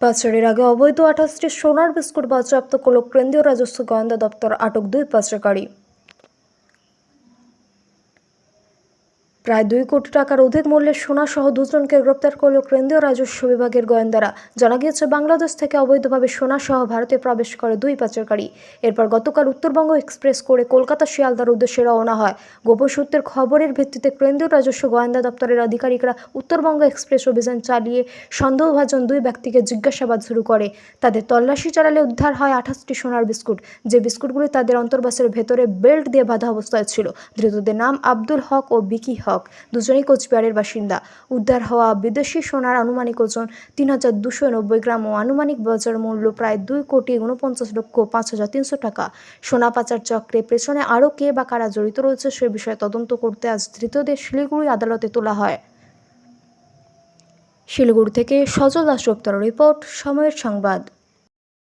পাচারের আগে অবৈধ আঠাশটি সোনার বিস্কুট বাজেয়াপ্ত করল কেন্দ্রীয় রাজস্ব গোয়েন্দা দপ্তর, আটক দুই পাচারকারী। প্রায় দুই কোটি টাকার অধিক মূল্যের সোনা সহ দুজনকে গ্রেপ্তার করল কেন্দ্রীয় রাজস্ব বিভাগের গোয়েন্দারা। জানা গিয়েছে, বাংলাদেশ থেকে অবৈধভাবে সোনা সহ ভারতে প্রবেশ করে দুই পাচারকারী। এরপর গতকাল উত্তরবঙ্গ এক্সপ্রেস করে কলকাতা শিয়ালদার উদ্দেশ্যে রওনা হয়। গোপন সূত্রের খবরের ভিত্তিতে কেন্দ্রীয় রাজস্ব গোয়েন্দা দপ্তরের আধিকারিকরা উত্তরবঙ্গ এক্সপ্রেস অভিযান চালিয়ে সন্দেহভাজন দুই ব্যক্তিকে জিজ্ঞাসাবাদ শুরু করে। তাদের তল্লাশি চালালে উদ্ধার হয় আঠাশটি সোনার বিস্কুট। যে বিস্কুটগুলি তাদের অন্তর্বাসের ভেতরে বেল্ট দিয়ে বাঁধা অবস্থায় ছিল, ধৃতদের নাম আব্দুল হক ও বিকি হক। দুজনেই কোচবিহারের বাসিন্দা। উদ্ধার হওয়া বিদেশি সোনার আনুমানিক ওজন তিন হাজার দুশো নব্বই গ্রাম ও আনুমানিক বাজার মূল্য প্রায় দুই কোটি উনপঞ্চাশ লক্ষ পাঁচ হাজার তিনশো টাকা। সোনা পাচার চক্রে পেছনে আরও কে বা কারা জড়িত রয়েছে সে বিষয়ে তদন্ত করতে আজ ধৃতদের শিলিগুড়ি আদালতে তোলা হয়। শিলিগুড়ি থেকে সজল দাস রিপোর্ট, সময়ের সংবাদ।